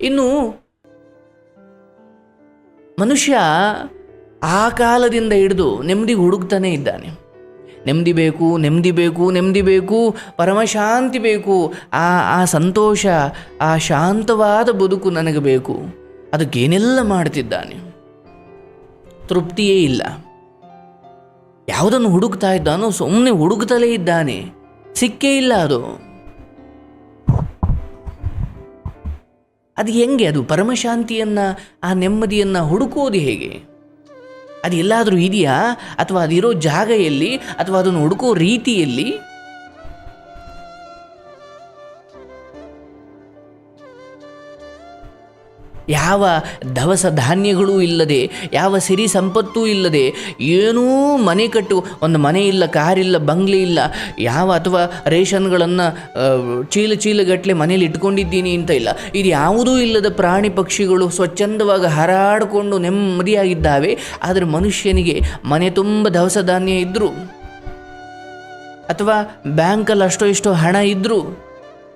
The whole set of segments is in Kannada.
ಇನ್ನು ಮನುಷ್ಯ ಆ ಕಾಲದಿಂದ ಹಿಡಿದು ನೆಮ್ಮದಿ ಹುಡುಕ್ತಾನೆ ಇದ್ದಾನೆ. ನೆಮ್ಮದಿ ಬೇಕು ನೆಮ್ಮದಿ ಬೇಕು ನೆಮ್ಮದಿ ಬೇಕು ಪರಮಶಾಂತಿ ಬೇಕು, ಆ ಆ ಸಂತೋಷ, ಆ ಶಾಂತವಾದ ಬದುಕು ನನಗೆ ಬೇಕು. ಅದಕ್ಕೇನೆಲ್ಲ ಮಾಡ್ತಿದ್ದಾನೆ. ತೃಪ್ತಿಯೇ ಇಲ್ಲ. ಯಾವುದನ್ನು ಹುಡುಕ್ತಾ ಇದ್ದಾನೋ ಸುಮ್ಮನೆ ಹುಡುಕ್ತಲೇ ಇದ್ದಾನೆ. ಸಿಕ್ಕೇ ಇಲ್ಲ ಅದು. ಅದು ಹೆಂಗೆ? ಅದು ಪರಮಶಾಂತಿಯನ್ನು, ಆ ನೆಮ್ಮದಿಯನ್ನು ಹುಡುಕೋದು ಹೇಗೆ? ಅದು ಎಲ್ಲಾದರೂ ಇದೆಯಾ? ಅಥವಾ ಅದಿರೋ ಜಾಗ ಎಲ್ಲಿ ಅಥವಾ ಅದನ್ನು ಹುಡುಕೋ ರೀತಿಯಲ್ಲಿ? ಯಾವ ದವಸ ಧಾನ್ಯಗಳೂ ಇಲ್ಲದೆ, ಯಾವ ಸಿರಿ ಸಂಪತ್ತೂ ಇಲ್ಲದೆ, ಏನೂ ಮನೆ ಕಟ್ಟು, ಒಂದು ಮನೆ ಇಲ್ಲ ಕಾರಿಲ್ಲ ಬಂಗ್ಲೆ ಇಲ್ಲ, ಯಾವ ಅಥವಾ ರೇಷನ್ಗಳನ್ನು ಚೀಲ ಚೀಲಗಟ್ಟಲೆ ಮನೇಲಿ ಇಟ್ಕೊಂಡಿದ್ದೀನಿ ಅಂತ ಇಲ್ಲ. ಇದು ಯಾವುದೂ ಇಲ್ಲದ ಪ್ರಾಣಿ ಪಕ್ಷಿಗಳು ಸ್ವಚ್ಛಂದವಾಗಿ ಹಾರಾಡಿಕೊಂಡು ನೆಮ್ಮದಿಯಾಗಿದ್ದಾವೆ. ಆದರೆ ಮನುಷ್ಯನಿಗೆ ಮನೆ ತುಂಬ ದವಸ ಧಾನ್ಯ ಇದ್ದರು ಅಥವಾ ಬ್ಯಾಂಕಲ್ಲಿ ಅಷ್ಟೋ ಇಷ್ಟೋ ಹಣ ಇದ್ದರು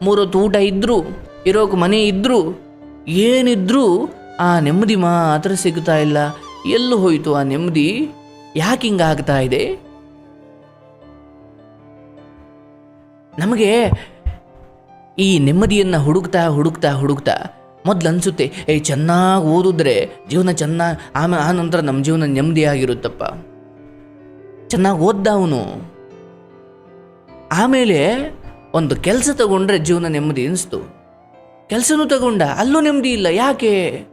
ಮೂರೊತ್ತು ಊಟ ಇದ್ದರು ಇರೋಕೆ ಮನೆ ಇದ್ದರು ಏನಿದ್ರೂ ಆ ನೆಮ್ಮದಿ ಮಾತ್ರ ಸಿಗ್ತಾ ಇಲ್ಲ. ಎಲ್ಲೂ ಹೋಯಿತು ಆ ನೆಮ್ಮದಿ. ಯಾಕೆ ಹಿಂಗಾಗ್ತಾ ಇದೆ? ನಮಗೆ ಈ ನೆಮ್ಮದಿಯನ್ನು ಹುಡುಕ್ತಾ ಹುಡುಕ್ತಾ ಹುಡುಕ್ತಾ ಮೊದ್ಲು ಅನಿಸುತ್ತೆ ಏ ಚೆನ್ನಾಗಿ ಓದಿದ್ರೆ ಜೀವನ ಚೆನ್ನಾಗಿ ಆಮೇಲೆ ಆ ನಂತರ ನಮ್ಮ ಜೀವನ ನೆಮ್ಮದಿಯಾಗಿರುತ್ತಪ್ಪ. ಚೆನ್ನಾಗಿ ಓದ್ದ ಅವನು. ಆಮೇಲೆ ಒಂದು ಕೆಲಸ ತಗೊಂಡ್ರೆ ಜೀವನ ನೆಮ್ಮದಿ ಅನಿಸ್ತು ಕೆಲಸನೂ ತಗೊಂಡ, ಅಲ್ಲೂ ನೆಮ್ಮದಿ ಇಲ್ಲ. ಯಾಕೆ?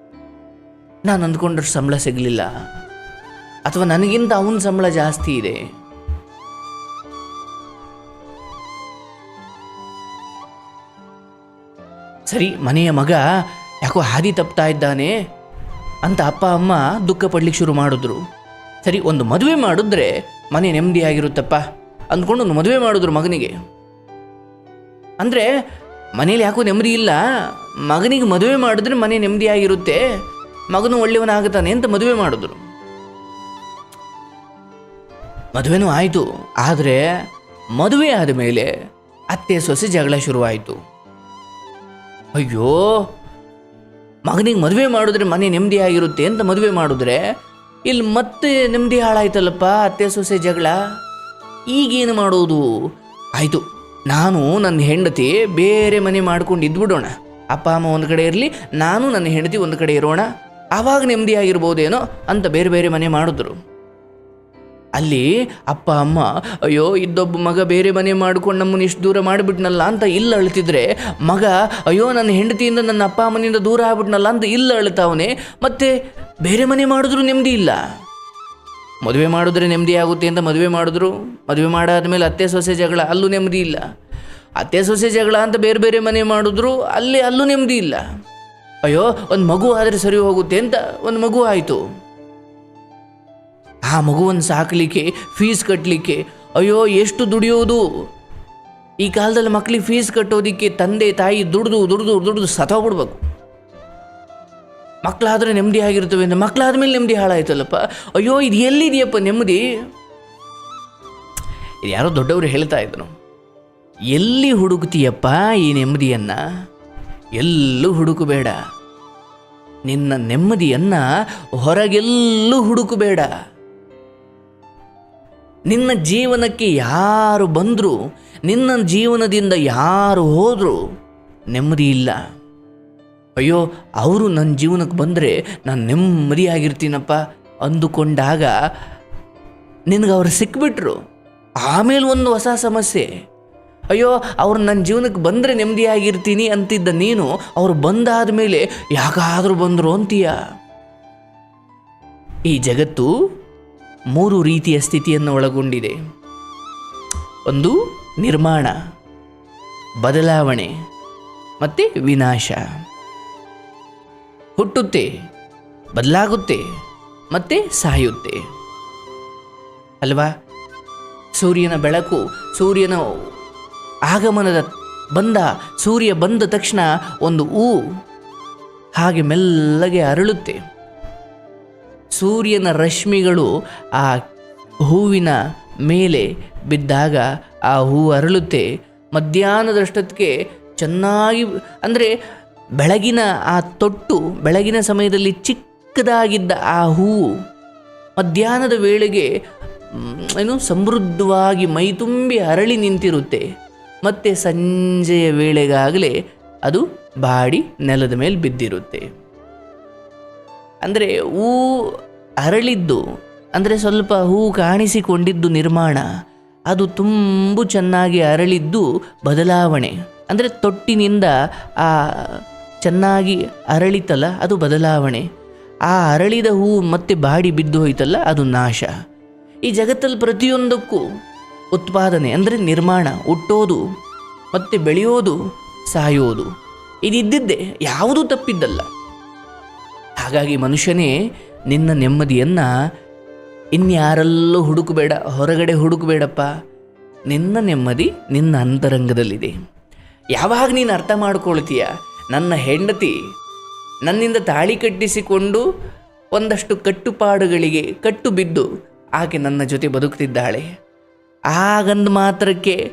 ನಾನು ಅಂದ್ಕೊಂಡ್ರೆ ಸಂಬಳ ಸಿಗಲಿಲ್ಲ. ಅಥವಾ ನನಗಿಂತ ಅವನ ಸಂಬಳ ಜಾಸ್ತಿ ಇದೆ. ಸರಿ, ಮನೆಯ ಮಗ ಯಾಕೋ ಹಾದಿ ತಪ್ತಾ ಇದ್ದಾನೆ ಅಂತ ಅಪ್ಪ, ಅಮ್ಮ ದುಃಖ ಪಡ್ಲಿಕ್ಕೆ ಶುರು ಮಾಡಿದ್ರು. ಸರಿ, ಒಂದು ಮದುವೆ ಮಾಡಿದ್ರೆ ಮನೆ ನೆಮ್ಮದಿಯಾಗಿರುತ್ತಪ್ಪ ಅಂದ್ಕೊಂಡು ಒಂದು ಮದುವೆ ಮಾಡಿದ್ರು ಮಗನಿಗೆ. ಅಂದರೆ ಮನೇಲಿ ಯಾಕೋ ನೆಮ್ಮದಿ ಇಲ್ಲ? ಮಗನಿಗೆ ಮದುವೆ ಮಾಡಿದ್ರೆ ಮನೆ ನೆಮ್ಮದಿಯಾಗಿರುತ್ತೆ. ಮಗನು ಒಳ್ಳೆಯವನಾಗುತ್ತಾನೆ ಅಂತ ಮದುವೆ ಮಾಡಿದ್ರು. ಮದುವೆನೂ ಆಯಿತು. ಆದರೆ ಮದುವೆ ಆದ ಮೇಲೆ ಅತ್ತೆ ಸೊಸೆ ಜಗಳ ಶುರುವಾಯಿತು. ಅಯ್ಯೋ, ಮಗನಿಗೆ ಮದುವೆ ಮಾಡಿದ್ರೆ ಮನೆ ನೆಮ್ಮದಿಯಾಗಿರುತ್ತೆ ಅಂತ ಮದುವೆ ಮಾಡಿದ್ರೆ ಇಲ್ಲಿ ಮತ್ತೆ ನೆಮ್ಮದಿ ಹಾಳಾಯ್ತಲ್ಲಪ್ಪ ಅತ್ತೆ ಸೊಸೆ ಜಗಳ? ಈಗೇನು ಮಾಡೋದು? ಆಯಿತು. ನಾನು ನನ್ನ ಹೆಂಡತಿ ಬೇರೆ ಮನೆ ಮಾಡ್ಕೊಂಡು ಇದ್ಬಿಡೋಣ. ಅಪ್ಪ, ಅಮ್ಮ ಒಂದು ಕಡೆ ಇರಲಿ, ನಾನು ನನ್ನ ಹೆಂಡತಿ ಒಂದು ಕಡೆ ಇರೋಣ. ಆವಾಗ ನೆಮ್ಮದಿಯಾಗಿರ್ಬೋದೇನೋ ಅಂತ ಬೇರೆ ಬೇರೆ ಮನೆ ಮಾಡಿದ್ರು. ಅಲ್ಲಿ ಅಪ್ಪ, ಅಮ್ಮ, ಅಯ್ಯೋ, ಇದ್ದೊಬ್ಬ ಮಗ ಬೇರೆ ಮನೆ ಮಾಡ್ಕೊಂಡು ನಮ್ಮನ್ನು ಇಷ್ಟು ದೂರ ಮಾಡಿಬಿಟ್ನಲ್ಲ ಅಂತ ಇಲ್ಲಿ ಅಳ್ತಿದ್ರೆ, ಮಗ, ಅಯ್ಯೋ, ನನ್ನ ಹೆಂಡತಿಯಿಂದ ನನ್ನ ಅಪ್ಪ, ಅಮ್ಮನಿಂದ ದೂರ ಆಗ್ಬಿಟ್ನಲ್ಲ ಅಂತ ಇಲ್ಲಿ ಅಳ್ತಾವನೆ, ಮತ್ತೆ ಬೇರೆ ಮನೆ ಮಾಡಿದ್ರು ನೆಮ್ಮದಿ ಇಲ್ಲ. ಮದುವೆ ಮಾಡಿದ್ರೆ ನೆಮ್ಮದಿ ಆಗುತ್ತೆ ಅಂತ ಮದುವೆ ಮಾಡಿದ್ರು. ಮದುವೆ ಮಾಡಾದ್ಮೇಲೆ ಅತ್ತೆ ಸೊಸೆ ಜಗಳ, ಅಲ್ಲೂ ನೆಮ್ಮದಿ ಇಲ್ಲ. ಅತ್ತೆ ಸೊಸೆ ಜಗಳ ಅಂತ ಬೇರೆ ಬೇರೆ ಮನೆ ಮಾಡಿದ್ರು, ಅಲ್ಲಿ ಅಲ್ಲೂ ನೆಮ್ಮದಿ ಇಲ್ಲ. ಅಯ್ಯೋ, ಒಂದು ಮಗು ಆದರೆ ಸರಿ ಹೋಗುತ್ತೆ ಅಂತ ಒಂದು ಮಗು ಆಯಿತು. ಆ ಮಗುವನ್ನು ಸಾಕಲಿಕ್ಕೆ ಫೀಸ್ ಕಟ್ಟಲಿಕ್ಕೆ ಅಯ್ಯೋ, ಎಷ್ಟು ದುಡಿಯೋದು ಈ ಕಾಲದಲ್ಲಿ ಮಕ್ಕಳಿಗೆ ಫೀಸ್ ಕಟ್ಟೋದಕ್ಕೆ ತಂದೆ, ತಾಯಿ ದುಡ್ದು ದುಡ್ದು ದುಡ್ದು ಸತ್ತೋಗ್ಬಿಡ್ಬೇಕು. ಮಕ್ಕಳಾದ್ರೆ ನೆಮ್ಮದಿ ಆಗಿರ್ತವೆ ಅಂತ ಮಕ್ಕಳಾದ ಮೇಲೆ ನೆಮ್ಮದಿ ಹಾಳಾಯ್ತಲ್ಲಪ್ಪ? ಅಯ್ಯೋ, ಇದು ಎಲ್ಲಿದೆಯಪ್ಪ ನೆಮ್ಮದಿ? ಇದು ಯಾರೋ ದೊಡ್ಡವರು ಹೇಳ್ತಾ ಇದ್ರು. ಎಲ್ಲಿ ಹುಡುಕ್ತೀಯಪ್ಪ ಈ ನೆಮ್ಮದಿಯನ್ನ? ಎಲ್ಲೂ ಹುಡುಕಬೇಡ. ನಿನ್ನ ನೆಮ್ಮದಿಯನ್ನ ಹೊರಗೆಲ್ಲೂ ಹುಡುಕಬೇಡ. ನಿನ್ನ ಜೀವನಕ್ಕೆ ಯಾರು ಬಂದರೂ, ನಿನ್ನ ಜೀವನದಿಂದ ಯಾರು ಹೋದರೂ, ನೆಮ್ಮದಿ ಇಲ್ಲ. ಅಯ್ಯೋ, ಅವರು ನನ್ನ ಜೀವನಕ್ಕೆ ಬಂದರೆ ನಾನು ನೆಮ್ಮದಿಯಾಗಿರ್ತೀನಪ್ಪ ಅಂದುಕೊಂಡಾಗ ನಿನಗೆ ಅವ್ರು ಸಿಕ್ಬಿಟ್ರು. ಆಮೇಲೆ ಒಂದು ಹೊಸ ಸಮಸ್ಯೆ. ಅಯ್ಯೋ, ಅವ್ರು ನನ್ನ ಜೀವನಕ್ಕೆ ಬಂದರೆ ನೆಮ್ಮದಿಯಾಗಿರ್ತೀನಿ ಅಂತಿದ್ದ ನೀನು, ಅವ್ರು ಬಂದಾದ ಮೇಲೆ ಯಾಕಾದರೂ ಬಂದರು ಅಂತೀಯ? ಈ ಜಗತ್ತು ಮೂರು ರೀತಿಯ ಸ್ಥಿತಿಯನ್ನು ಒಳಗೊಂಡಿದೆ. ಒಂದು, ನಿರ್ಮಾಣ, ಬದಲಾವಣೆ, ಮತ್ತು ವಿನಾಶ. ಹುಟ್ಟುತ್ತೆ, ಬದಲಾಗುತ್ತೆ, ಮತ್ತೆ ಸಾಯುತ್ತೆ. ಅಲ್ವಾ? ಸೂರ್ಯನ ಬೆಳಕು ಸೂರ್ಯನ ಆಗಮನದ ಬಂದ, ಸೂರ್ಯ ಬಂದ ತಕ್ಷಣ ಒಂದು ಹೂ ಹಾಗೆ ಮೆಲ್ಲಗೆ ಅರಳುತ್ತೆ. ಸೂರ್ಯನ ರಶ್ಮಿಗಳು ಆ ಹೂವಿನ ಮೇಲೆ ಬಿದ್ದಾಗ ಆ ಹೂ ಅರಳುತ್ತೆ. ಮಧ್ಯಾಹ್ನದಷ್ಟೊತ್ತಿಗೆ ಚೆನ್ನಾಗಿ, ಅಂದರೆ ಬೆಳಗಿನ ಆ ತೊಟ್ಟು, ಬೆಳಗಿನ ಸಮಯದಲ್ಲಿ ಚಿಕ್ಕದಾಗಿದ್ದ ಆ ಹೂವು ಮಧ್ಯಾಹ್ನದ ವೇಳೆಗೆ ಏನು ಸಮೃದ್ಧವಾಗಿ ಮೈತುಂಬಿ ಅರಳಿ ನಿಂತಿರುತ್ತೆ. ಮತ್ತೆ ಸಂಜೆಯ ವೇಳೆಗಾಗಲೇ ಅದು ಬಾಡಿ ನೆಲದ ಮೇಲೆ ಬಿದ್ದಿರುತ್ತೆ. ಅಂದರೆ ಹೂ ಅರಳಿದ್ದು, ಅಂದರೆ ಸ್ವಲ್ಪ ಹೂ ಕಾಣಿಸಿಕೊಂಡಿದ್ದು ನಿರ್ಮಾಣ, ಅದು ತುಂಬ ಚೆನ್ನಾಗಿ ಅರಳಿದ್ದು ಬದಲಾವಣೆ. ಅಂದರೆ ತೊಟ್ಟಿನಿಂದ ಆ ಚೆನ್ನಾಗಿ ಅರಳಿತಲ್ಲ, ಅದು ಬದಲಾವಣೆ. ಆ ಅರಳಿದ ಹೂವು ಮತ್ತೆ ಬಾಡಿ ಬಿದ್ದು ಹೋಯ್ತಲ್ಲ, ಅದು ನಾಶ. ಈ ಜಗತ್ತಲ್ಲಿ ಪ್ರತಿಯೊಂದಕ್ಕೂ ಉತ್ಪಾದನೆ, ಅಂದರೆ ನಿರ್ಮಾಣ, ಹುಟ್ಟೋದು, ಮತ್ತೆ ಬೆಳೆಯೋದು, ಸಾಯೋದು. ಇದಿದ್ದಿದ್ದೇ, ಯಾವುದೂ ತಪ್ಪಿದ್ದಲ್ಲ. ಹಾಗಾಗಿ ಮನುಷ್ಯನೇ, ನಿನ್ನ ನೆಮ್ಮದಿಯನ್ನು ಇನ್ಯಾರಲ್ಲೂ ಹುಡುಕಬೇಡ, ಹೊರಗಡೆ ಹುಡುಕಬೇಡಪ್ಪ. ನಿನ್ನ ನೆಮ್ಮದಿ ನಿನ್ನ ಅಂತರಂಗದಲ್ಲಿದೆ. ಯಾವಾಗ ನೀನು ಅರ್ಥ ಮಾಡ್ಕೊಳ್ತೀಯ? ನನ್ನ ಹೆಂಡತಿ ನನ್ನಿಂದ ತಾಳಿ ಕಟ್ಟಿಸಿಕೊಂಡು ಒಂದಷ್ಟು ಕಟ್ಟುಪಾಡುಗಳಿಗೆ ಕಟ್ಟು ಬಿದ್ದು ಆಕೆ ನನ್ನ ಜೊತೆ ಬದುಕ್ತಿದ್ದಾಳೆ. ಆಗಂದ ಮಾತ್ರಕ್ಕೆ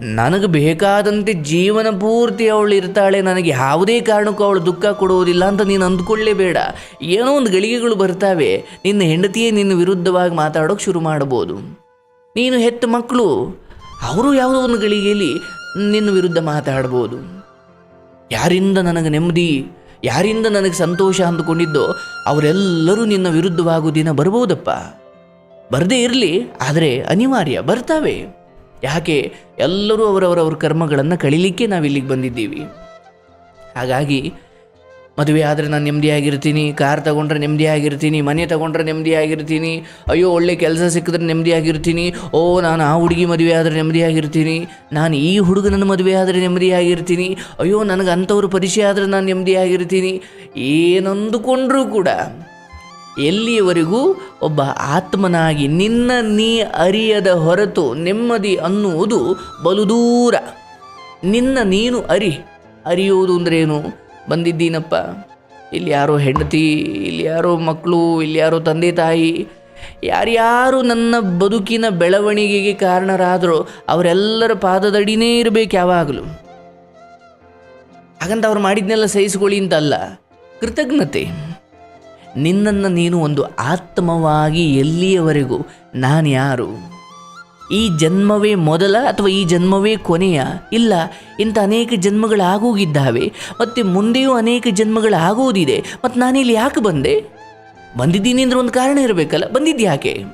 ನನಗೆ ಬೇಕಾದಂತೆ ಜೀವನ ಪೂರ್ತಿ ಅವಳು ಇರ್ತಾಳೆ. ನನಗೆ ಯಾವುದೇ ಕಾರಣಕ್ಕೂ ಅವಳು ದುಃಖ ಕೊಡುವುದಿಲ್ಲ ಅಂತ ನೀನು ಅಂದ್ಕೊಳ್ಳೇಬೇಡ. ಏನೋ ಒಂದು ಗಳಿಗೆಗಳು ಬರ್ತಾವೆ. ನಿನ್ನ ಹೆಂಡತಿಯೇ ನಿನ್ನ ವಿರುದ್ಧವಾಗಿ ಮಾತಾಡೋಕೆ ಶುರು ಮಾಡ್ಬೋದು ನೀನು ಹೆತ್ತ ಮಕ್ಕಳು, ಅವರು ಯಾವುದೋ ಒಂದು ಗಳಿಗೆಯಲ್ಲಿ ನಿನ್ನ ವಿರುದ್ಧ ಮಾತಾಡ್ಬೋದು ಯಾರಿಂದ ನನಗೆ ನೆಮ್ಮದಿ, ಯಾರಿಂದ ನನಗೆ ಸಂತೋಷ ಅಂದುಕೊಂಡಿದ್ದೋ ಅವರೆಲ್ಲರೂ ನಿನ್ನ ವಿರುದ್ಧವಾಗುವ ದಿನ ಬರ್ಬೋದಪ್ಪ ಬರದೇ ಇರಲಿ, ಆದರೆ ಅನಿವಾರ್ಯ ಬರ್ತಾವೆ. ಯಾಕೆ, ಎಲ್ಲರೂ ಅವರವರವ್ರ ಕರ್ಮಗಳನ್ನು ಕಳೀಲಿಕ್ಕೆ ನಾವು ಇಲ್ಲಿಗೆ ಬಂದಿದ್ದೀವಿ. ಹಾಗಾಗಿ ಮದುವೆ ಆದರೆ ನಾನು ನೆಮ್ಮದಿಯಾಗಿರ್ತೀನಿ ಕಾರ್ ತಗೊಂಡ್ರೆ ನೆಮ್ಮದಿಯಾಗಿರ್ತೀನಿ, ಮನೆ ತಗೊಂಡ್ರೆ ನೆಮ್ಮದಿಯಾಗಿರ್ತೀನಿ, ಅಯ್ಯೋ ಒಳ್ಳೆ ಕೆಲಸ ಸಿಕ್ಕಿದ್ರೆ ನೆಮ್ಮದಿಯಾಗಿರ್ತೀನಿ, ಓ ನಾನು ಆ ಹುಡುಗಿ ಮದುವೆ ಆದರೆ ನೆಮ್ಮದಿಯಾಗಿರ್ತೀನಿ, ನಾನು ಈ ಹುಡುಗನನ್ನು ಮದುವೆ ಆದರೆ ನೆಮ್ಮದಿಯಾಗಿರ್ತೀನಿ, ಅಯ್ಯೋ ನನಗೆ ಅಂಥವ್ರ ಪರಿಚಯ ಆದರೆ ನಾನು ನೆಮ್ಮದಿಯಾಗಿರ್ತೀನಿ, ಏನಂದುಕೊಂಡ್ರೂ ಕೂಡ ಎಲ್ಲಿಯವರೆಗೂ ಒಬ್ಬ ಆತ್ಮನಾಗಿ ನಿನ್ನ ನೀ ಅರಿಯದ ಹೊರತು ನೆಮ್ಮದಿ ಅನ್ನುವುದು ಬಲು ದೂರ. ನಿನ್ನ ನೀನು ಅರಿ. ಅರಿಯುವುದು ಅಂದ್ರೇನು ಬಂದಿದ್ದೀನಪ್ಪ. ಇಲ್ಲಿ ಯಾರೋ ಹೆಂಡತಿ, ಇಲ್ಲಿ ಯಾರೋ ಮಕ್ಕಳು ಇಲ್ಲಿ ಯಾರೋ ತಂದೆ ತಾಯಿ, ಯಾರ್ಯಾರು ನನ್ನ ಬದುಕಿನ ಬೆಳವಣಿಗೆಗೆ ಕಾರಣರಾದರೂ ಅವರೆಲ್ಲರ ಪಾದದಡಿನೇ ಇರಬೇಕು ಯಾವಾಗಲೂ. ಹಾಗಂತ ಅವ್ರು ಮಾಡಿದ್ನೆಲ್ಲ ಸಹಿಸ್ಕೊಳ್ಳಿ ಅಂತಲ್ಲ, ಕೃತಜ್ಞತೆ. ನಿನ್ನನ್ನು ನೀನು ಒಂದು ಆತ್ಮವಾಗಿ ಎಲ್ಲಿಯವರೆಗೂ ನಾನು ಯಾರು ಈ ಜನ್ಮವೇ ಮೊದಲ ಅಥವಾ ಈ ಜನ್ಮವೇ ಕೊನೆಯ? ಇಲ್ಲ, ಇಂಥ ಅನೇಕ ಜನ್ಮಗಳಾಗೋಗಿದ್ದಾವೆ. ಮತ್ತು ಮುಂದೆಯೂ ಅನೇಕ ಜನ್ಮಗಳಾಗೋದಿದೆ. ಮತ್ತು ನಾನಿಲ್ಲಿ ಯಾಕೆ ಬಂದೆ? ಬಂದಿದ್ದೀನಿ ಅಂದ್ರೆ ಒಂದು ಕಾರಣ ಇರಬೇಕಲ್ಲ? ಬಂದಿದ್ದು ಯಾಕೆ?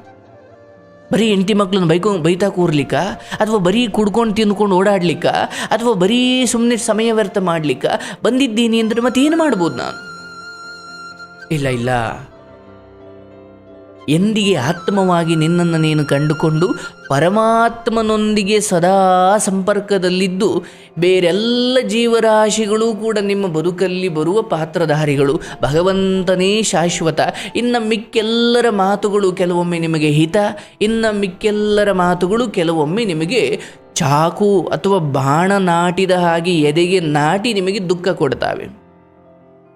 ಬರೀ ಹೆಂಡತಿ ಮಕ್ಕಳನ್ನ ಬೈಕೊ, ಬೈತಾ ಕೂರ್ಲಿಕ್ಕ? ಅಥವಾ ಬರೀ ಕುಡ್ಕೊಂಡು ತಿಂದ್ಕೊಂಡು ಓಡಾಡ್ಲಿಕ್ಕ? ಅಥವಾ ಬರೀ ಸುಮ್ಮನೆ ಸಮಯ ವ್ಯರ್ಥ ಮಾಡ್ಲಿಕ್ಕ? ಬಂದಿದ್ದೀನಿ ಅಂದರೆ ಮತ್ತೇನು ಮಾಡ್ಬೋದು ನಾನು? ಇಲ್ಲ ಇಲ್ಲ. ಎಂದಿಗೆ ಆತ್ಮವಾಗಿ ನಿನ್ನನ್ನು ನೀನು ಕಂಡುಕೊಂಡು ಪರಮಾತ್ಮನೊಂದಿಗೆ ಸದಾ ಸಂಪರ್ಕದಲ್ಲಿದ್ದು ಬೇರೆಲ್ಲ ಜೀವರಾಶಿಗಳು ಕೂಡ ನಿಮ್ಮ ಬದುಕಲ್ಲಿ ಬರುವ ಪಾತ್ರಧಾರಿಗಳು. ಭಗವಂತನೇ ಶಾಶ್ವತ. ಇನ್ನು ಮಿಕ್ಕೆಲ್ಲರ ಮಾತುಗಳು ಕೆಲವೊಮ್ಮೆ ನಿಮಗೆ ಹಿತ, ಇನ್ನು ಮಿಕ್ಕೆಲ್ಲರ ಮಾತುಗಳು ಕೆಲವೊಮ್ಮೆ ನಿಮಗೆ ಚಾಕು ಅಥವಾ ಬಾಣ ನಾಟಿದ ಹಾಗೆ ಎದೆಗೆ ನಾಟಿ ನಿಮಗೆ ದುಃಖ ಕೊಡ್ತಾವೆ.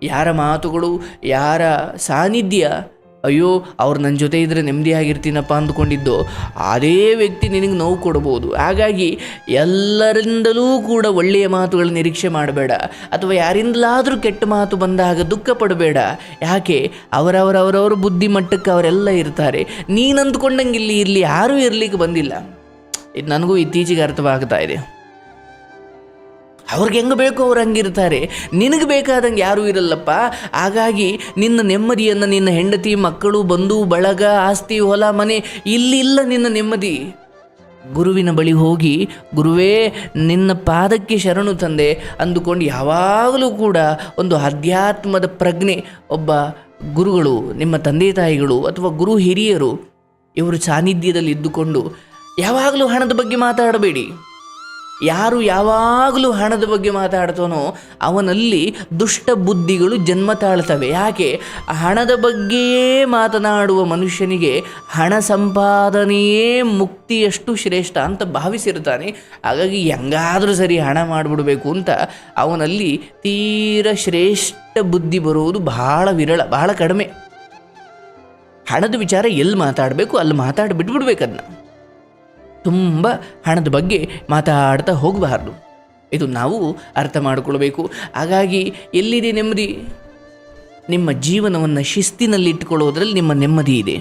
ಯಾರ ಮಾತುಗಳು, ಯಾರ ಸಾನ್ನಿಧ್ಯ ಅಯ್ಯೋ, ಅವ್ರು ನನ್ನ ಜೊತೆ ಇದ್ದರೆ ನೆಮ್ಮದಿಯಾಗಿರ್ತೀನಪ್ಪ ಅಂದ್ಕೊಂಡಿದ್ದು. ಅದೇ ವ್ಯಕ್ತಿ ನಿನಗೆ ನೋವು ಕೊಡ್ಬೋದು. ಹಾಗಾಗಿ ಎಲ್ಲರಿಂದಲೂ ಕೂಡ ಒಳ್ಳೆಯ ಮಾತುಗಳ ನಿರೀಕ್ಷೆ ಮಾಡಬೇಡ. ಅಥವಾ ಯಾರಿಂದಲಾದರೂ ಕೆಟ್ಟ ಮಾತು ಬಂದಾಗ ದುಃಖ ಪಡಬೇಡ. ಯಾಕೆ? ಅವರವರವರವರ ಬುದ್ಧಿಮಟ್ಟಕ್ಕೆ ಅವರೆಲ್ಲ ಇರ್ತಾರೆ. ನೀನು ಅಂದ್ಕೊಂಡಂಗೆ ಇಲ್ಲಿ ಇರಲಿ, ಯಾರೂ ಇರಲಿಕ್ಕೆ ಬಂದಿಲ್ಲ. ಇದು ನನಗೂ ಇತ್ತೀಚೆಗೆ ಅರ್ಥವಾಗ್ತಾ ಇದೆ. ಅವ್ರಿಗೆ ಹೆಂಗೆ ಬೇಕೋ ಅವ್ರು ಹಂಗಿರ್ತಾರೆ. ನಿನಗೆ ಬೇಕಾದಂಗೆ ಯಾರೂ ಇರಲ್ಲಪ್ಪ. ಹಾಗಾಗಿ ನಿನ್ನ ನೆಮ್ಮದಿಯನ್ನು ನಿನ್ನ ಹೆಂಡತಿ, ಮಕ್ಕಳು, ಬಂಧು, ಬಳಗ, ಆಸ್ತಿ, ಹೊಲ, ಮನೆ ಇಲ್ಲಿಲ್ಲ ನಿನ್ನ ನೆಮ್ಮದಿ. ಗುರುವಿನ ಬಳಿ ಹೋಗಿ, ಗುರುವೇ, ನಿನ್ನ ಪಾದಕ್ಕೆ ಶರಣು ತಂದೆ. ಅಂದುಕೊಂಡು ಯಾವಾಗಲೂ ಕೂಡ ಒಂದು ಅಧ್ಯಾತ್ಮದ ಪ್ರಜ್ಞೆ ಒಬ್ಬ ಗುರುಗಳು, ನಿಮ್ಮ ತಂದೆ ತಾಯಿಗಳು ಅಥವಾ ಗುರು ಹಿರಿಯರು ಇವರು ಸಾನ್ನಿಧ್ಯದಲ್ಲಿ ಇದ್ದುಕೊಂಡು, ಯಾವಾಗಲೂ ಹಣದ ಬಗ್ಗೆ ಮಾತಾಡಬೇಡಿ. ಯಾರು ಯಾವಾಗಲೂ ಹಣದ ಬಗ್ಗೆ ಮಾತಾಡ್ತಾನೋ ಅವನಲ್ಲಿ ದುಷ್ಟ ಬುದ್ಧಿಗಳು ಜನ್ಮ ತಾಳ್ತವೆ. ಯಾಕೆ? ಹಣದ ಬಗ್ಗೆಯೇ ಮಾತನಾಡುವ ಮನುಷ್ಯನಿಗೆ ಹಣ ಸಂಪಾದನೆಯೇ ಮುಕ್ತಿಯಷ್ಟು ಶ್ರೇಷ್ಠ ಅಂತ ಭಾವಿಸಿರ್ತಾನೆ. ಹಾಗಾಗಿ ಹೆಂಗಾದರೂ ಸರಿ ಹಣ ಮಾಡಿಬಿಡಬೇಕು ಅಂತ ಅವನಲ್ಲಿ ತೀರ ಶ್ರೇಷ್ಠ ಬುದ್ಧಿ ಬರುವುದು ಬಹಳ ವಿರಳ, ಬಹಳ ಕಡಿಮೆ. ಹಣದ ವಿಚಾರ ಎಲ್ಲಿ ಮಾತಾಡಬೇಕು, ಅಲ್ಲಿ ಮಾತಾಡಿ ಬಿಟ್ಬಿಡ್ಬೇಕು ಅದನ್ನ ತುಂಬ ಹಣದ ಬಗ್ಗೆ ಮಾತಾಡ್ತಾ ಹೋಗಬಾರ್ದು. ಇದು ನಾವು ಅರ್ಥ ಮಾಡಿಕೊಳ್ಬೇಕು. ಹಾಗಾಗಿ ಎಲ್ಲಿದೆ ನೆಮ್ಮದಿ? ನಿಮ್ಮ ಜೀವನವನ್ನು ಶಿಸ್ತಿನಲ್ಲಿಟ್ಟುಕೊಳ್ಳೋದ್ರಲ್ಲಿ ನಿಮ್ಮ ನೆಮ್ಮದಿ ಇದೆ.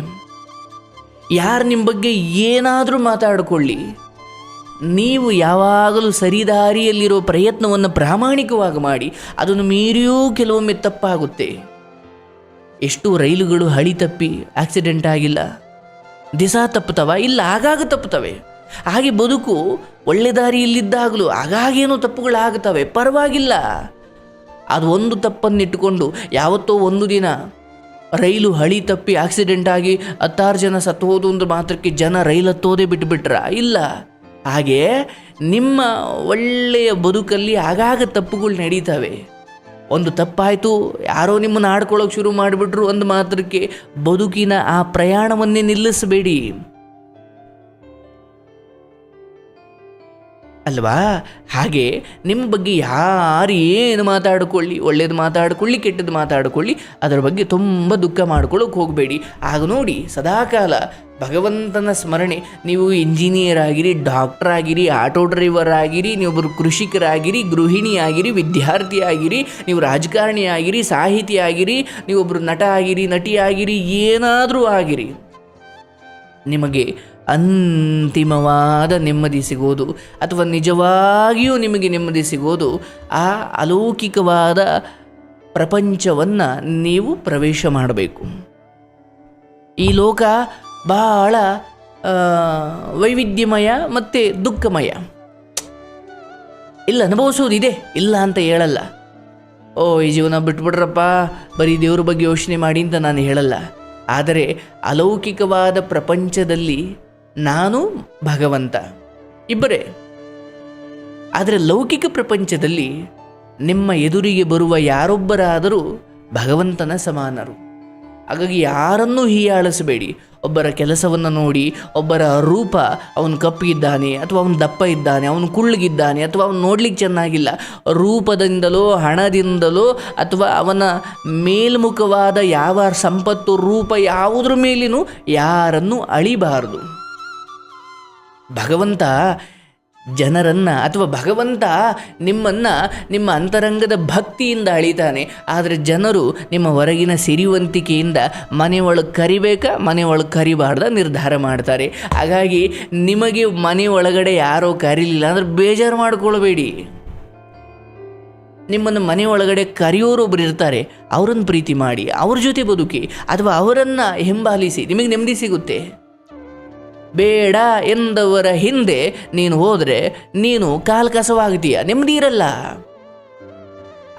ಯಾರು ನಿಮ್ಮ ಬಗ್ಗೆ ಏನಾದರೂ ಮಾತಾಡಿಕೊಳ್ಳಿ. ನೀವು ಯಾವಾಗಲೂ ಸರಿದಾರಿಯಲ್ಲಿರೋ ಪ್ರಯತ್ನವನ್ನು ಪ್ರಾಮಾಣಿಕವಾಗಿ ಮಾಡಿ, ಅದನ್ನು ಮೀರಿಯೂ ಕೆಲವೊಮ್ಮೆ ತಪ್ಪಾಗುತ್ತೆ. ಎಷ್ಟು ರೈಲುಗಳು ಹಳಿ ತಪ್ಪಿ ಆಕ್ಸಿಡೆಂಟ್ ಆಗಿಲ್ಲ. ದಿಸಾ ತಪ್ಪುತ್ತವ? ಇಲ್ಲ, ಆಗಾಗ ತಪ್ಪುತ್ತವೆ. ಹಾಗೆ ಬದುಕು ಒಳ್ಳೆ ದಾರಿಯಲ್ಲಿದ್ದಾಗಲೂ ಆಗಾಗೇನೋ ತಪ್ಪುಗಳಾಗುತ್ತವೆ. ಪರವಾಗಿಲ್ಲ. ಅದು ಒಂದು ತಪ್ಪನ್ನಿಟ್ಟುಕೊಂಡು ಯಾವತ್ತೋ ಒಂದು ದಿನ ರೈಲು ಹಳಿ ತಪ್ಪಿ ಆಕ್ಸಿಡೆಂಟ್ ಆಗಿ ಹತ್ತಾರು ಜನ ಸತ್ತು ಹೋದು ಒಂದು ಮಾತ್ರಕ್ಕೆ ಜನ ರೈಲು ಹತ್ತೋದೇ ಬಿಟ್ಟುಬಿಟ್ರ ಇಲ್ಲ. ಹಾಗೆ ನಿಮ್ಮ ಒಳ್ಳೆಯ ಬದುಕಲ್ಲಿ ಆಗಾಗ ತಪ್ಪುಗಳು ನಡೀತವೆ. ಒಂದು ತಪ್ಪಾಯಿತು, ಯಾರೋ ನಿಮ್ಮನ್ನು ಆಡ್ಕೊಳ್ಳೋಕೆ ಶುರು ಮಾಡಿಬಿಟ್ರು ಒಂದು ಮಾತ್ರಕ್ಕೆ ಬದುಕಿನ ಆ ಪ್ರಯಾಣವನ್ನೇ ನಿಲ್ಲಿಸಬೇಡಿ. ಅಲ್ವಾ? ಹಾಗೆ ನಿಮ್ಮ ಬಗ್ಗೆ ಯಾರು ಏನು ಮಾತಾಡಿಕೊಳ್ಳಿ, ಒಳ್ಳೇದು ಮಾತಾಡಿಕೊಳ್ಳಿ, ಕೆಟ್ಟದ್ದು ಮಾತಾಡಿಕೊಳ್ಳಿ, ಅದರ ಬಗ್ಗೆ ತುಂಬ ದುಃಖ ಮಾಡ್ಕೊಳ್ಳೋಕೆ ಹೋಗಬೇಡಿ. ಆಗ ನೋಡಿ, ಸದಾಕಾಲ ಭಗವಂತನ ಸ್ಮರಣೆ, ನೀವು ಇಂಜಿನಿಯರ್ ಆಗಿರಿ ಡಾಕ್ಟರ್ ಆಗಿರಿ ಆಟೋ ಡ್ರೈವರ್ ಆಗಿರಿ ನೀವೊಬ್ಬರು ಕೃಷಿಕರಾಗಿರಿ, ಗೃಹಿಣಿ ಆಗಿರಿ, ವಿದ್ಯಾರ್ಥಿ ಆಗಿರಿ, ನೀವು ರಾಜಕಾರಣಿ ಆಗಿರಿ, ಸಾಹಿತಿ ಆಗಿರಿ ನೀವೊಬ್ಬರು ನಟ ಆಗಿರಿ, ನಟಿ ಆಗಿರಿ, ಏನಾದರೂ ಆಗಿರಿ. ನಿಮಗೆ ಅಂತಿಮವಾದ ನೆಮ್ಮದಿ ಸಿಗೋದು ಅಥವಾ ನಿಜವಾಗಿಯೂ ನಿಮಗೆ ನೆಮ್ಮದಿ ಸಿಗೋದು, ಆ ಅಲೌಕಿಕವಾದ ಪ್ರಪಂಚವನ್ನು ನೀವು ಪ್ರವೇಶ ಮಾಡಬೇಕು. ಈ ಲೋಕ ಬಹಳ ವೈವಿಧ್ಯಮಯ ಮತ್ತು ದುಃಖಮಯ. ಇಲ್ಲ, ಅನುಭವಿಸೋದಿದೆ, ಇಲ್ಲ ಅಂತ ಹೇಳಲ್ಲ. ಓ, ಈ ಜೀವನ ಬಿಟ್ಬಿಡ್ರಪ್ಪ, ಬರೀ ದೇವ್ರ ಬಗ್ಗೆ ಯೋಚನೆ ಮಾಡಿ ಅಂತ ನಾನು ಹೇಳಲ್ಲ. ಆದರೆ ಅಲೌಕಿಕವಾದ ಪ್ರಪಂಚದಲ್ಲಿ ನಾನು ಭಗವಂತ. ಇಬ್ಬರೇ. ಆದರೆ ಲೌಕಿಕ ಪ್ರಪಂಚದಲ್ಲಿ ನಿಮ್ಮ ಎದುರಿಗೆ ಬರುವ ಯಾರೊಬ್ಬರಾದರೂ ಭಗವಂತನ ಸಮಾನರು. ಹಾಗಾಗಿ ಯಾರನ್ನೂ ಹೀಯಾಳಿಸಬೇಡಿ. ಒಬ್ಬರ ಕೆಲಸವನ್ನು ನೋಡಿ, ಒಬ್ಬರ ರೂಪ, ಅವನು ಕಪ್ಪಿಗಿದ್ದಾನೆ ಅಥವಾ ಅವನು ದಪ್ಪ ಇದ್ದಾನೆ, ಅವನು ಕುಳ್ಳಗಿದ್ದಾನೆ, ಅಥವಾ ಅವನು ನೋಡ್ಲಿಕ್ಕೆ ಚೆನ್ನಾಗಿಲ್ಲ, ರೂಪದಿಂದಲೋ, ಹಣದಿಂದಲೋ, ಅಥವಾ ಅವನ ಮೇಲ್ಮುಖವಾದ ಯಾವ ಸಂಪತ್ತು, ರೂಪ ಯಾವುದ್ರ ಮೇಲಿನೂ ಯಾರನ್ನು ಅಳಿಬಾರದು. ಭಗವಂತ ಜನರನ್ನು ಅಥವಾ ಭಗವಂತ ನಿಮ್ಮನ್ನು, ನಿಮ್ಮ ಅಂತರಂಗದ ಭಕ್ತಿಯಿಂದ ಅಳಿತಾನೆ. ಆದರೆ ಜನರು ನಿಮ್ಮ ಹೊರಗಿನ ಸಿರಿವಂತಿಕೆಯಿಂದ ಮನೆಯೊಳಗೆ ಕರಿಬೇಕಾ, ಮನೆಯೊಳಗೆ ಕರಿಬಾರ್ದ ನಿರ್ಧಾರ ಮಾಡ್ತಾರೆ. ಹಾಗಾಗಿ ನಿಮಗೆ ಮನೆ ಒಳಗಡೆ ಯಾರೋ ಕರೀಲಿಲ್ಲ ಅಂದರೆ ಬೇಜಾರು ಮಾಡ್ಕೊಳ್ಬೇಡಿ. ನಿಮ್ಮನ್ನು ಮನೆ ಒಳಗಡೆ ಕರೆಯೋರೊಬ್ರು ಇರ್ತಾರೆ, ಅವರನ್ನು ಪ್ರೀತಿ ಮಾಡಿ, ಅವ್ರ ಜೊತೆ ಬದುಕಿ, ಅಥವಾ ಅವರನ್ನು ಹಿಂಬಾಲಿಸಿ, ನಿಮಗೆ ನೆಮ್ಮದಿ ಸಿಗುತ್ತೆ. ಬೇಡ ಎಂದವರ ಹಿಂದೆ ನೀನು ಹೋದರೆ ನೀನು ಕಾಲ್ಕಸವಾಗ್ತೀಯ ನೆಮ್ಮದಿ ಇರಲ್ಲ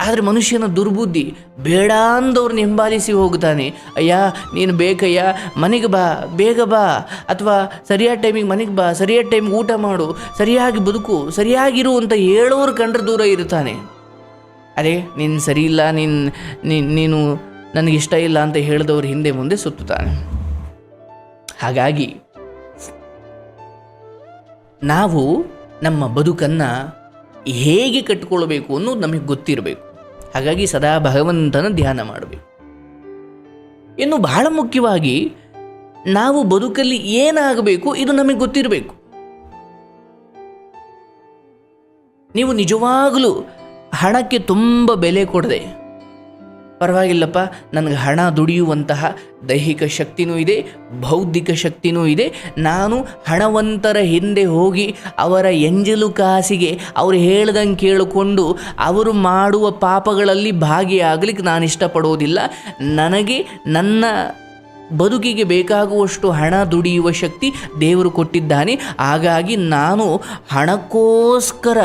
ಆದರೆ ಮನುಷ್ಯನ ದುರ್ಬುದ್ಧಿ ಬೇಡ ಅಂದವ್ರನ್ನ ಹಿಂಬಾಲಿಸಿ ಹೋಗ್ತಾನೆ. ಅಯ್ಯ, ನೀನು ಬೇಕಯ್ಯ, ಮನೆಗೆ ಬಾ, ಬೇಗ ಬಾ. ಅಥವಾ ಸರಿಯಾದ ಟೈಮಿಗೆ ಮನೆಗೆ ಬಾ, ಸರಿಯಾದ ಟೈಮಿಗೆ ಊಟ ಮಾಡು, ಸರಿಯಾಗಿ ಬದುಕು, ಸರಿಯಾಗಿರು ಅಂತ ಹೇಳೋರು ಕಂಡ್ರೆ ದೂರ ಇರ್ತಾನೆ. ಅದೇ ನೀನು ಸರಿ ಇಲ್ಲ, ನೀನು ನೀನು ನೀನು ನನಗಿಷ್ಟ ಇಲ್ಲ ಅಂತ ಹೇಳಿದವ್ರ ಹಿಂದೆ ಮುಂದೆ ಸುತ್ತುತ್ತಾನೆ. ಹಾಗಾಗಿ ನಾವು ನಮ್ಮ ಬದುಕನ್ನು ಹೇಗೆ ಕಟ್ಟಿಕೊಳ್ಬೇಕು ಅನ್ನೋದು ನಮಗೆ ಗೊತ್ತಿರಬೇಕು. ಹಾಗಾಗಿ ಸದಾ ಭಗವಂತನ ಧ್ಯಾನ ಮಾಡಬೇಕು. ಇನ್ನು ಬಹಳ ಮುಖ್ಯವಾಗಿ ನಾವು ಬದುಕಲ್ಲಿ ಏನಾಗಬೇಕು ಇದು ನಮಗೆ ಗೊತ್ತಿರಬೇಕು. ನೀವು ನಿಜವಾಗಲೂ ಹಣಕ್ಕೆ ತುಂಬ ಬೆಲೆ ಕೊಡದೆ ಪರವಾಗಿಲ್ಲಪ್ಪ, ನನಗೆ ಹಣ ದುಡಿಯುವಂತಹ ದೈಹಿಕ ಶಕ್ತಿನೂ ಇದೆ, ಬೌದ್ಧಿಕ ಶಕ್ತಿನೂ ಇದೆ. ನಾನು ಹಣವಂತರ ಹಿಂದೆ ಹೋಗಿ ಅವರ ಎಂಜಲು ಕಾಸಿಗೆ ಅವರು ಹೇಳ್ದಂಗೆ ಕೇಳಿಕೊಂಡು ಅವರು ಮಾಡುವ ಪಾಪಗಳಲ್ಲಿ ಭಾಗಿಯಾಗಲಿಕ್ಕೆ ನಾನು ಇಷ್ಟಪಡೋದಿಲ್ಲ ನನಗೆ ನನ್ನ ಬದುಕಿಗೆ ಬೇಕಾಗುವಷ್ಟು ಹಣ ದುಡಿಯುವ ಶಕ್ತಿ ದೇವರು ಕೊಟ್ಟಿದ್ದಾನೆ. ಹಾಗಾಗಿ ನಾನು ಹಣಕ್ಕೋಸ್ಕರ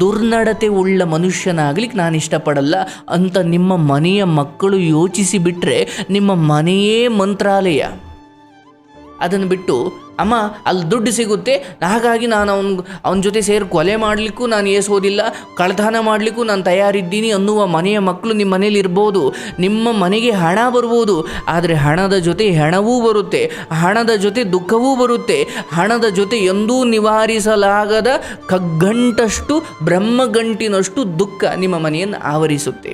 ದುರ್ನಡತೆ ಉಳ್ಳ ಮನುಷ್ಯನಾಗ್ಲಿಕ್ಕೆ ನಾನು ಇಷ್ಟಪಡಲ್ಲ. ಅಂತ ನಿಮ್ಮ ಮನೆಯ ಮಕ್ಕಳು ಯೋಚಿಸಿಬಿಟ್ರೆ ನಿಮ್ಮ ಮನೆಯೇ ಮಂತ್ರಾಲಯ. ಅದನ್ನು ಬಿಟ್ಟು, ಅಮ್ಮ, ಅಲ್ಲಿ ದುಡ್ಡು ಸಿಗುತ್ತೆ, ಹಾಗಾಗಿ ನಾನು ಅವನ ಅವನ ಜೊತೆ ಸೇರಿ ಕೊಲೆ ಮಾಡಲಿಕ್ಕೂ ನಾನು ಏಸೋದಿಲ್ಲ, ಕಳ್ಳತನ ಮಾಡಲಿಕ್ಕೂ ನಾನು ತಯಾರಿದ್ದೀನಿ ಅನ್ನುವ ಮನೆಯ ಮಕ್ಕಳು ನಿಮ್ಮ ಮನೇಲಿ ಇರ್ಬೋದು, ನಿಮ್ಮ ಮನೆಗೆ ಹಣ ಬರ್ಬೋದು, ಆದರೆ ಹಣದ ಜೊತೆ ಹೆಣವೂ ಬರುತ್ತೆ, ಹಣದ ಜೊತೆ ದುಃಖವೂ ಬರುತ್ತೆ, ಹಣದ ಜೊತೆ ಎಂದೂ ನಿವಾರಿಸಲಾಗದ ಕಗ್ಗಂಟಷ್ಟು, ಬ್ರಹ್ಮಗಂಟಿನಷ್ಟು ದುಃಖ ನಿಮ್ಮ ಮನೆಯನ್ನು ಆವರಿಸುತ್ತೆ.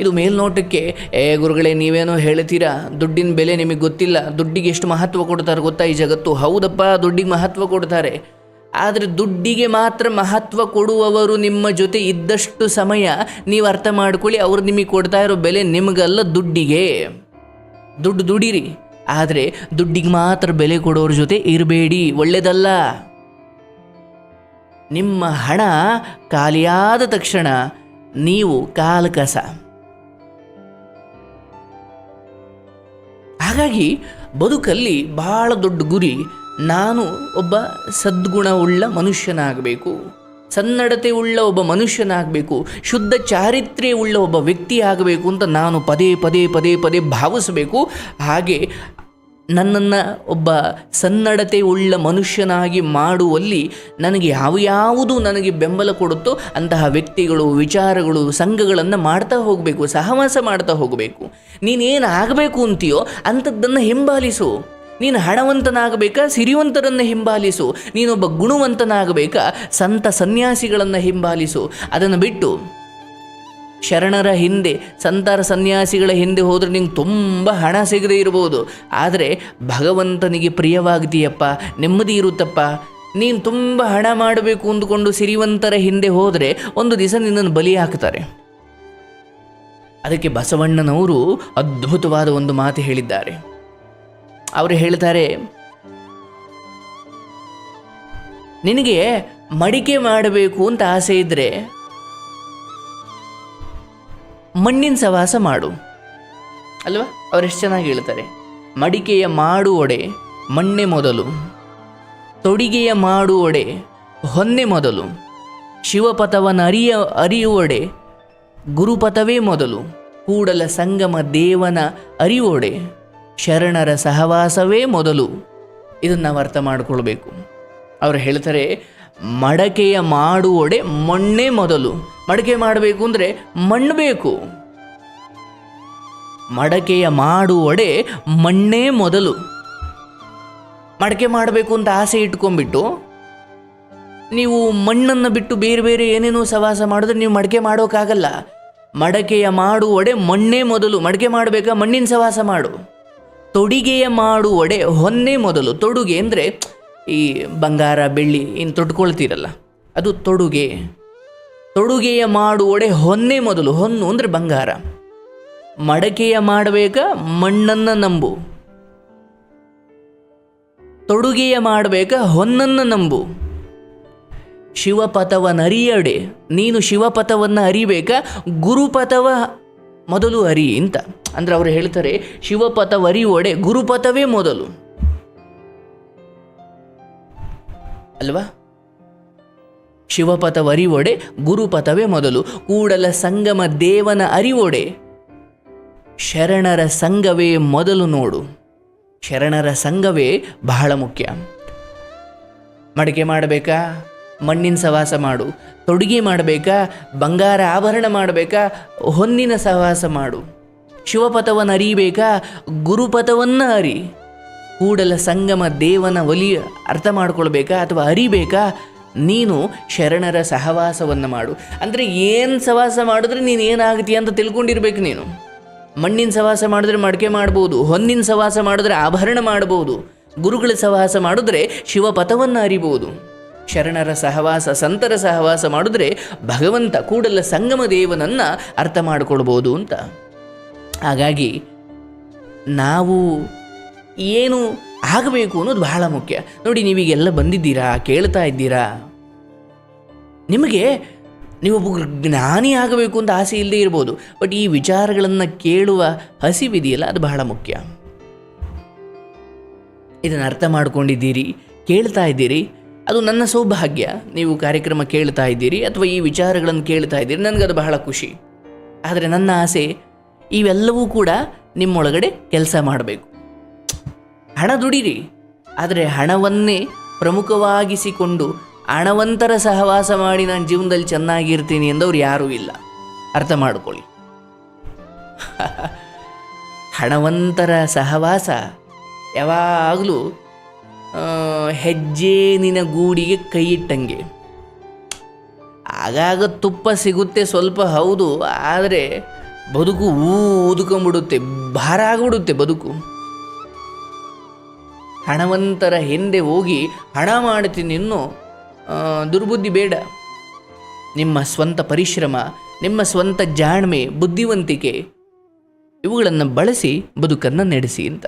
ಇದು ಮೇಲ್ನೋಟಕ್ಕೆ, ಏ ಗುರುಗಳೇ, ನೀವೇನೋ ಹೇಳ್ತೀರಾ? ದುಡ್ಡಿನ ಬೆಲೆ ನಿಮಗೆ ಗೊತ್ತಿಲ್ಲ. ದುಡ್ಡಿಗೆ ಎಷ್ಟು ಮಹತ್ವ ಕೊಡ್ತಾರೆ ಗೊತ್ತಾ ಈ ಜಗತ್ತು? ಹೌದಪ್ಪ, ದುಡ್ಡಿಗೆ ಮಹತ್ವ ಕೊಡ್ತಾರೆ. ಆದರೆ ದುಡ್ಡಿಗೆ ಮಾತ್ರ ಮಹತ್ವ ಕೊಡುವವರು ನಿಮ್ಮ ಜೊತೆ ಇದ್ದಷ್ಟು ಸಮಯ ನೀವು ಅರ್ಥ ಮಾಡ್ಕೊಳ್ಳಿ, ಅವ್ರು ನಿಮಗೆ ಕೊಡ್ತಾ ಇರೋ ಬೆಲೆ ನಿಮಗಲ್ಲ, ದುಡ್ಡಿಗೆ. ದುಡ್ಡು ದುಡಿರಿ. ಆದರೆ ದುಡ್ಡಿಗೆ ಮಾತ್ರ ಬೆಲೆ ಕೊಡೋರ ಜೊತೆ ಇರಬೇಡಿ. ಒಳ್ಳೆಯದಲ್ಲ ನಿಮ್ಮ ಹಣ ಖಾಲಿಯಾದ ತಕ್ಷಣ ನೀವು ಕಾಲಕಸ. ಹಾಗಾಗಿ ಬದುಕಲ್ಲಿ ಬಹಳ ದೊಡ್ಡ ಗುರಿ ನಾನು ಒಬ್ಬ ಸದ್ಗುಣವುಳ್ಳ ಮನುಷ್ಯನಾಗಬೇಕು ಸನ್ನಡತೆ ಉಳ್ಳ ಒಬ್ಬ ಮನುಷ್ಯನಾಗಬೇಕು, ಶುದ್ಧ ಚಾರಿತ್ರ್ಯ ಉಳ್ಳ ಒಬ್ಬ ವ್ಯಕ್ತಿ ಆಗಬೇಕು ಅಂತ ನಾನು ಪದೇ ಪದೇ ಪದೇ ಪದೇ ಭಾವಿಸಬೇಕು. ಹಾಗೆ ನನ್ನನ್ನು ಒಬ್ಬ ಸನ್ನಡತೆ ಉಳ್ಳ ಮನುಷ್ಯನಾಗಿ ಮಾಡುವಲ್ಲಿ ನನಗೆ ಯಾವ ಯಾವುದು ನನಗೆ ಬೆಂಬಲ ಕೊಡುತ್ತೋ ಅಂತಹ ವ್ಯಕ್ತಿಗಳು, ವಿಚಾರಗಳು, ಸಂಘಗಳನ್ನು ಮಾಡ್ತಾ ಹೋಗಬೇಕು, ಸಹವಾಸ ಮಾಡ್ತಾ ಹೋಗಬೇಕು. ನೀನೇನು ಆಗಬೇಕು ಅಂತೀಯೋ ಅಂಥದ್ದನ್ನು ಹಿಂಬಾಲಿಸು. ನೀನು ಹಣವಂತನಾಗಬೇಕಾ, ಸಿರಿವಂತರನ್ನು ಹಿಂಬಾಲಿಸು. ನೀನೊಬ್ಬ ಗುಣವಂತನಾಗಬೇಕಾ, ಸಂತ ಸನ್ಯಾಸಿಗಳನ್ನು ಹಿಂಬಾಲಿಸು. ಅದನ್ನು ಬಿಟ್ಟು ಶರಣರ ಹಿಂದೆ, ಸಂತಾರ ಸನ್ಯಾಸಿಗಳ ಹಿಂದೆ ಹೋದರೆ ನಿಂಗೆ ತುಂಬ ಹಣ ಸಿಗದೆ ಇರ್ಬೋದು. ಆದರೆ ಭಗವಂತನಿಗೆ ಪ್ರಿಯವಾಗ್ತೀಯಪ್ಪ, ನೆಮ್ಮದಿ ಇರುತ್ತಪ್ಪ. ನೀನು ತುಂಬ ಹಣ ಮಾಡಬೇಕು ಅಂದುಕೊಂಡು ಸಿರಿವಂತರ ಹಿಂದೆ ಹೋದರೆ ಒಂದು ದಿವಸ ನಿನ್ನನ್ನು ಬಲಿ ಹಾಕ್ತಾರೆ. ಅದಕ್ಕೆ ಬಸವಣ್ಣನವರು ಅದ್ಭುತವಾದ ಒಂದು ಮಾತು ಹೇಳಿದ್ದಾರೆ. ಅವರು ಹೇಳ್ತಾರೆ, ನಿನಗೆ ಮಡಿಕೆ ಮಾಡಬೇಕು ಅಂತ ಆಸೆ ಇದ್ದರೆ ಮಣ್ಣಿನ ಸವಾಸ ಮಾಡು. ಅಲ್ವಾ? ಅವರೆಷ್ಟು ಚೆನ್ನಾಗಿ ಹೇಳ್ತಾರೆ. ಮಡಿಕೆಯ ಮಾಡು ಒಡೆ, ಮಣ್ಣೆ ಮೊದಲು. ತೊಡಿಗೆಯ ಮಾಡು ಒಡೆ, ಹೊನ್ನೆ ಮೊದಲು. ಶಿವಪಥವನ್ನು ಅರಿಯ ಅರಿಯುವೊಡೆ ಗುರುಪಥವೇ ಮೊದಲು. ಕೂಡಲ ಸಂಗಮ ದೇವನ ಅರಿವೊಡೆ ಶರಣರ ಸಹವಾಸವೇ ಮೊದಲು. ಇದನ್ನು ನಾವು ಅರ್ಥ ಮಾಡಿಕೊಳ್ಬೇಕು. ಅವರು ಹೇಳ್ತಾರೆ ಮಡಕೆಯ ಮಾಡುವೊಡೆ ಮಣ್ಣೇ ಮೊದಲು. ಮಡಕೆ ಮಾಡಬೇಕು ಅಂದರೆ ಮಣ್ಣು ಬೇಕು. ಮಡಕೆಯ ಮಾಡುವೊಡೆ ಮಣ್ಣೇ ಮೊದಲು. ಮಡಕೆ ಮಾಡಬೇಕು ಅಂತ ಆಸೆ ಇಟ್ಕೊಂಡ್ಬಿಟ್ಟು ನೀವು ಮಣ್ಣನ್ನು ಬಿಟ್ಟು ಬೇರೆ ಬೇರೆ ಏನೇನೋ ಸವಾಸ ಮಾಡಿದ್ರೆ ನೀವು ಮಡಕೆ ಮಾಡೋಕ್ಕಾಗಲ್ಲ. ಮಡಕೆಯ ಮಾಡುವೊಡೆ ಮಣ್ಣೇ ಮೊದಲು. ಮಡಕೆ ಮಾಡಬೇಕಾ ಮಣ್ಣಿನ ಸವಾಸ ಮಾಡು. ತೊಡಿಗೆಯ ಮಾಡುವೊಡೆ ಹೊನ್ನೇ ಮೊದಲು. ತೊಡುಗೆ ಅಂದರೆ ಈ ಬಂಗಾರ ಬೆಳ್ಳಿ ಏನು ತೊಡ್ಕೊಳ್ತೀರಲ್ಲ, ಅದು ತೊಡುಗೆ. ತೊಡುಗೆಯ ಮಾಡುವಡೆ ಹೊನ್ನೆ ಮೊದಲು, ಹೊನ್ನು ಅಂದರೆ ಬಂಗಾರ. ಮಡಕೆಯ ಮಾಡಬೇಕ, ಮಣ್ಣನ್ನು ನಂಬು. ತೊಡುಗೆಯ ಮಾಡಬೇಕ, ಹೊನ್ನನ್ನು ನಂಬು. ಶಿವಪಥವನ್ನರಿಯಡೆ ನೀನು ಶಿವಪಥವನ್ನು ಅರಿಬೇಕ, ಗುರುಪಥವ ಮೊದಲು ಅರಿ ಅಂತ. ಅಂದರೆ ಅವರು ಹೇಳ್ತಾರೆ ಶಿವಪಥವರಿಯೊಡೆ ಗುರುಪಥವೇ ಮೊದಲು. ಅಲ್ವಾ? ಶಿವಪಥವರಿವೊಡೆ ಗುರುಪಥವೇ ಮೊದಲು, ಕೂಡಲ ಸಂಗಮ ದೇವನ ಅರಿವೊಡೆ. ಶರಣರ ಸಂಘವೇ ಮೊದಲು ನೋಡು. ಶರಣರ ಸಂಘವೇ ಬಹಳ ಮುಖ್ಯ. ಮಡಿಕೆ ಮಾಡಬೇಕಾ? ಮಣ್ಣಿನ ಸವಾಸ ಮಾಡು. ತೊಡುಗೆ ಮಾಡಬೇಕಾ? ಬಂಗಾರ ಆಭರಣ ಮಾಡಬೇಕಾ? ಹೊನ್ನಿನ ಸವಾಸ ಮಾಡು. ಶಿವಪಥವನ್ನು ಅರಿಬೇಕಾ? ಗುರುಪಥವನ್ನು ಅರಿ. ಕೂಡಲ ಸಂಗಮ ದೇವನ ಒಲಿ ಅರ್ಥ ಮಾಡ್ಕೊಳ್ಬೇಕಾ ಅಥವಾ ಅರಿಬೇಕಾ? ನೀನು ಶರಣರ ಸಹವಾಸವನ್ನು ಮಾಡು. ಅಂದರೆ ಏನು ಸಹವಾಸ ಮಾಡಿದ್ರೆ ನೀನು ಏನಾಗುತ್ತೀಯ ಅಂತ ತಿಳ್ಕೊಂಡಿರ್ಬೇಕು ನೀನು. ಮಣ್ಣಿನ ಸಹವಾಸ ಮಾಡಿದ್ರೆ ಮಡಕೆ ಮಾಡ್ಬೋದು, ಹೊನ್ನಿನ ಸಹವಾಸ ಮಾಡಿದ್ರೆ ಆಭರಣ ಮಾಡ್ಬೋದು, ಗುರುಗಳ ಸಹವಾಸ ಮಾಡಿದ್ರೆ ಶಿವಪಥವನ್ನು ಅರಿಬೋದು. ಶರಣರ ಸಹವಾಸ, ಸಂತರ ಸಹವಾಸ ಮಾಡಿದ್ರೆ ಭಗವಂತ ಕೂಡಲ ಸಂಗಮ ದೇವನನ್ನು ಅರ್ಥ ಮಾಡಿಕೊಳ್ಬೋದು ಅಂತ. ಹಾಗಾಗಿ, ನಾವು ಏನು ಆಗಬೇಕು ಅನ್ನೋದು ಬಹಳ ಮುಖ್ಯ. ನೋಡಿ, ನೀವೀಗೆಲ್ಲ ಬಂದಿದ್ದೀರಾ, ಕೇಳ್ತಾ ಇದ್ದೀರಾ? ನಿಮಗೆ ನೀವೊಬ್ಬ ಜ್ಞಾನಿ ಆಗಬೇಕು ಅಂತ ಆಸೆ ಇಲ್ಲದೆ ಇರ್ಬೋದು. ಬಟ್ ಈ ವಿಚಾರಗಳನ್ನು ಕೇಳುವ ಹಸಿವಿದೆಯಲ್ಲ, ಅದು ಬಹಳ ಮುಖ್ಯ. ಇದನ್ನು ಅರ್ಥ ಮಾಡ್ಕೊಂಡಿದ್ದೀರಿ, ಕೇಳ್ತಾ ಇದ್ದೀರಿ. ಅದು ನನ್ನ ಸೌಭಾಗ್ಯ. ನೀವು ಕಾರ್ಯಕ್ರಮ ಕೇಳ್ತಾ ಇದ್ದೀರಿ, ಅಥವಾ ಈ ವಿಚಾರಗಳನ್ನು ಕೇಳ್ತಾ ಇದ್ದೀರಿ ನನಗದು ಬಹಳ ಖುಷಿ. ಆದರೆ ನನ್ನ ಆಸೆ, ಇವೆಲ್ಲವೂ ಕೂಡ ನಿಮ್ಮೊಳಗಡೆ ಕೆಲಸ ಮಾಡಬೇಕು. ಹಣ ದುಡಿರಿ. ಆದರೆ ಹಣವನ್ನೇ ಪ್ರಮುಖವಾಗಿಸಿಕೊಂಡು ಹಣವಂತರ ಸಹವಾಸ ಮಾಡಿ ನಾನು ಜೀವನದಲ್ಲಿ ಚೆನ್ನಾಗಿರ್ತೀನಿ ಎಂದವ್ರು ಯಾರೂ ಇಲ್ಲ. ಅರ್ಥ ಮಾಡಿಕೊಳ್ಳಿ. ಹಣವಂತರ ಸಹವಾಸ ಯಾವಾಗಲೂ ಹೆಜ್ಜೆ ನಿನ ಗೂಡಿಗೆ ಕೈ ಇಟ್ಟಂಗೆ. ಆಗಾಗ ತುಪ್ಪ ಸಿಗುತ್ತೆ ಸ್ವಲ್ಪ ಹೌದು, ಆದರೆ ಬದುಕು ಊದ್ಕೊಂಡ್ಬಿಡುತ್ತೆ, ಭಾರ ಆಗಿಬಿಡುತ್ತೆ ಬದುಕು. ಹಣವಂತರ ಹಿಂದೆ ಹೋಗಿ ಹಣ ಮಾಡ್ತೀನಿ ಇನ್ನು ದುರ್ಬುದ್ಧಿ ಬೇಡ. ನಿಮ್ಮ ಸ್ವಂತ ಪರಿಶ್ರಮ, ನಿಮ್ಮ ಸ್ವಂತ ಜಾಣ್ಮೆ, ಬುದ್ಧಿವಂತಿಕೆ, ಇವುಗಳನ್ನು ಬಳಸಿ ಬದುಕನ್ನು ನಡೆಸಿ ಅಂತ.